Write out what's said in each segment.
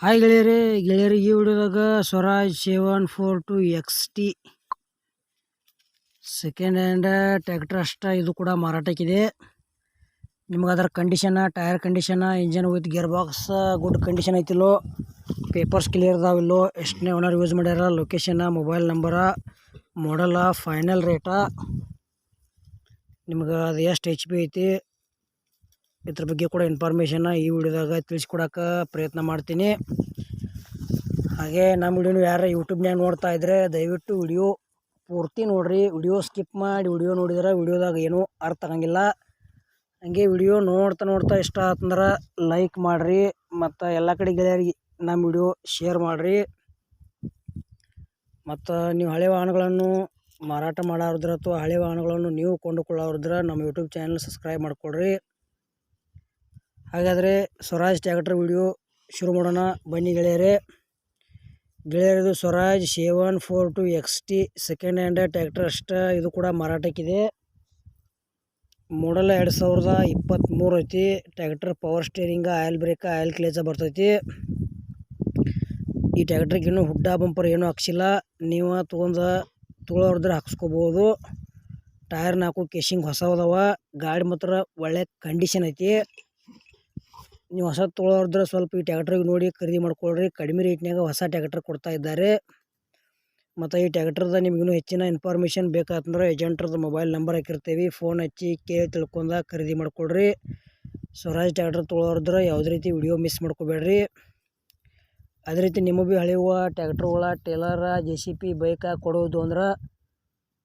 Hi ಗೆಳೆಯರೇ ಗೆಳೆಯರಿಗೆ ಈ ವಿಡಿಯೋದಾಗ Swaraj seven four two X T second hand tractor ಅಷ್ಟ, ಇದು ಕೂಡ ಮಾರಾಟಕ್ಕಿದೆ. ನಿಮ್ಗೆ ಅದರ condition tyre condition engine with gear box good condition ಐತಿಲ್ಲೋ. Papers clear ಅದಾವಿಲ್ಲೋ. ಎಷ್ಟನೇ ಓನರ್ ಯೂಸ್ ಮಾಡ್ಯಾರ ಲೊಕೇಶನ ಮೊಬೈಲ್ ನಂಬರ ಮಾಡಲ ಫೈನಲ್ ರೇಟ ನಿಮ್ಗೆ ಅದು ಎಷ್ಟು ಎಚ್ ಪಿ ಐತಿ, ಇದ್ರ ಬಗ್ಗೆ ಕೂಡ ಇನ್ಫಾರ್ಮೇಷನ್ನ ಈ ವಿಡಿಯೋದಾಗ ತಿಳಿಸ್ಕೊಡಕ್ಕೆ ಪ್ರಯತ್ನ ಮಾಡ್ತೀನಿ. ಹಾಗೆ ನಮ್ಮ ವಿಡಿಯೋನು ಯಾರು ಯೂಟ್ಯೂಬ್ನ್ಯಾಗ ನೋಡ್ತಾ ಇದ್ದರೆ ದಯವಿಟ್ಟು ವಿಡಿಯೋ ಪೂರ್ತಿ ನೋಡಿರಿ. ವಿಡಿಯೋ ಸ್ಕಿಪ್ ಮಾಡಿ ವಿಡಿಯೋ ನೋಡಿದ್ರೆ ವಿಡಿಯೋದಾಗ ಏನೂ ಅರ್ಥ ಆಗಂಗಿಲ್ಲ. ಹಂಗೆ ವಿಡಿಯೋ ನೋಡ್ತಾ ನೋಡ್ತಾ ಇಷ್ಟ ಆತಂದ್ರೆ ಲೈಕ್ ಮಾಡಿರಿ. ಮತ್ತು ಎಲ್ಲ ಕಡೆ ಗೆಳೆಯರಿಗೆ ನಮ್ಮ ವಿಡಿಯೋ ಶೇರ್ ಮಾಡಿರಿ. ಮತ್ತು ನೀವು ಹಳೆ ವಾಹನಗಳನ್ನು ಮಾರಾಟ ಮಾಡೋರಿದ್ರೆ ಅಥವಾ ಹಳೆ ವಾಹನಗಳನ್ನು ನೀವು ಕೊಂಡುಕೊಳ್ಳೋರಿದ್ರೆ ನಮ್ಮ ಯೂಟ್ಯೂಬ್ ಚಾನಲ್ ಸಬ್ಸ್ಕ್ರೈಬ್ ಮಾಡಿಕೊಡ್ರಿ. ಹಾಗಾದರೆ ಸ್ವರಾಜ್ ಟ್ಯಾಕ್ಟರ್ ವಿಡಿಯೋ ಶುರು ಮಾಡೋಣ. ಬನ್ನಿ ಗೆಳೆಯರೇ. ಗೆಳೆಯರದು Swaraj seven four two X T second hand tractor ಅಷ್ಟೇ ಇದು ಕೂಡ ಮಾರಾಟಕ್ಕಿದೆ. ಮಾಡಲ್ ಎರಡು ಸಾವಿರದ ಇಪ್ಪತ್ತ್ಮೂರು ಐತಿ tractor power steering oil brake oil clutch ಬರ್ತೈತಿ. ಈ ಟ್ಯಾಕ್ಟ್ರಿಗೆ ಇನ್ನೂ ಹುಡ್ಡ ಬಂಪರ್ ಏನೂ ಹಾಕ್ಸಿಲ್ಲ. ನೀವು ತೊಗೊಂಡು ತೊಗೊಳೋರಿದ್ರೆ ಹಾಕ್ಸ್ಕೊಬೋದು. ಟೈರ್ ನಾಲ್ಕು ಕೇಶಿಂಗ್ ಹೊಸವದವ ಗಾಡಿ ಮಾತ್ರ ಒಳ್ಳೆ ಕಂಡೀಷನ್ ಐತಿ. ನೀವು ಹೊಸ ತೊಗೊಳೋರಿದ್ರೆ ಸ್ವಲ್ಪ ಈ ಟ್ಯಾಕ್ಟ್ರಿಗೆ ನೋಡಿ ಖರೀದಿ ಮಾಡ್ಕೊಳ್ರಿ. ಕಡಿಮೆ ರೇಟ್ನಾಗ ಹೊಸ ಟ್ಯಾಕ್ಟ್ರ್ ಕೊಡ್ತಾ ಇದ್ದಾರೆ. ಮತ್ತು ಈ ಟ್ಯಾಕ್ಟ್ರದ ನಿಮಗಿನ್ನೂ ಹೆಚ್ಚಿನ ಇನ್ಫಾರ್ಮೇಷನ್ ಬೇಕಾತಂದ್ರೆ ಏಜೆಂಟ್ರದ್ದು ಮೊಬೈಲ್ ನಂಬರ್ ಹಾಕಿರ್ತೀವಿ. ಫೋನ್ ಹಚ್ಚಿ ಕೇಳಿ ತಿಳ್ಕೊಂಡ ಖರೀದಿ ಮಾಡ್ಕೊಳ್ರಿ. ಸ್ವರಾಜ್ ಟ್ಯಾಕ್ಟ್ರ್ ತೊಗೊಳೋರಿದ್ರೆ ಯಾವುದೇ ರೀತಿ ವಿಡಿಯೋ ಮಿಸ್ ಮಾಡ್ಕೋಬೇಡ್ರಿ. ಅದೇ ರೀತಿ ನಿಮಗೆ ಭೀ ಹಳೆಯುವ ಟ್ಯಾಕ್ಟ್ರುಗಳ trailer J C B bike ಕೊಡೋದು ಅಂದ್ರೆ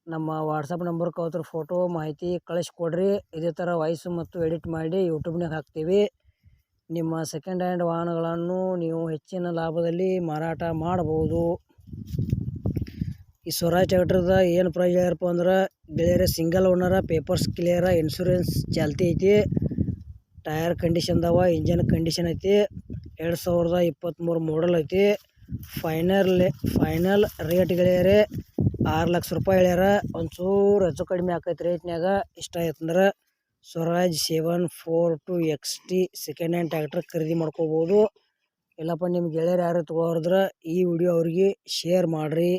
ನಮ್ಮ ವಾಟ್ಸಪ್ ನಂಬರ್ಗೆ ಅವತ್ರ ಫೋಟೋ ಮಾಹಿತಿ ಕಳಿಸ್ಕೊಡ್ರಿ. ಇದೇ ಥರ ವಾಯ್ಸು ಮತ್ತು ಎಡಿಟ್ ಮಾಡಿ ಯೂಟ್ಯೂಬ್ನಾಗ ಹಾಕ್ತೀವಿ. ನಿಮ್ಮ ಸೆಕೆಂಡ್ ಹ್ಯಾಂಡ್ ವಾಹನಗಳನ್ನು ನೀವು ಹೆಚ್ಚಿನ ಲಾಭದಲ್ಲಿ ಮಾರಾಟ ಮಾಡಬಹುದು. ಈ ಸ್ವರಾಜ್ ಟ್ಯಾಕ್ಟ್ರದ ಏನು ಪ್ರೈಸ್ ಹೇಳ್ಯಾರಪ್ಪ ಅಂದ್ರೆ, ಗೆಳೆಯರ ಸಿಂಗಲ್ ಓನರ ಪೇಪರ್ಸ್ ಕ್ಲಿಯರ ಇನ್ಶೂರೆನ್ಸ್ ಚಾಲ್ತಿ ಐತಿ. ಟೈರ್ ಕಂಡೀಷನ್ ಅದಾವ ಇಂಜನ್ ಕಂಡೀಷನ್ ಐತಿ. ಎರಡು ಸಾವಿರದ ಇಪ್ಪತ್ತ್ಮೂರು ಮಾಡಲ್ ಐತಿ. ಫೈನಲ್ ಫೈನಲ್ ರೇಟ್ ಗೆಳೆಯರೆ, ಆರು ಲಕ್ಷ ರೂಪಾಯಿ ಹೇಳ್ಯಾರ ಒಂಚೂರು ಹೆಚ್ಚು ಕಡಿಮೆ ಆಕೈತಿ ರೇಟ್ನ್ಯಾಗ ಇಷ್ಟ ಆಯ್ತಂದ್ರೆ Swaraj seven four two X T second hand tractor ಖರೀದಿ ಮಾಡ್ಕೋಬೋದು. ಇಲ್ಲಪ್ಪ ನಿಮ್ಮ ಗೆಳೆಯರು ಯಾರು ತೊಗೊಳೋರಿದ್ರೆ ಈ ವಿಡಿಯೋ ಅವ್ರಿಗೆ ಶೇರ್ ಮಾಡಿರಿ.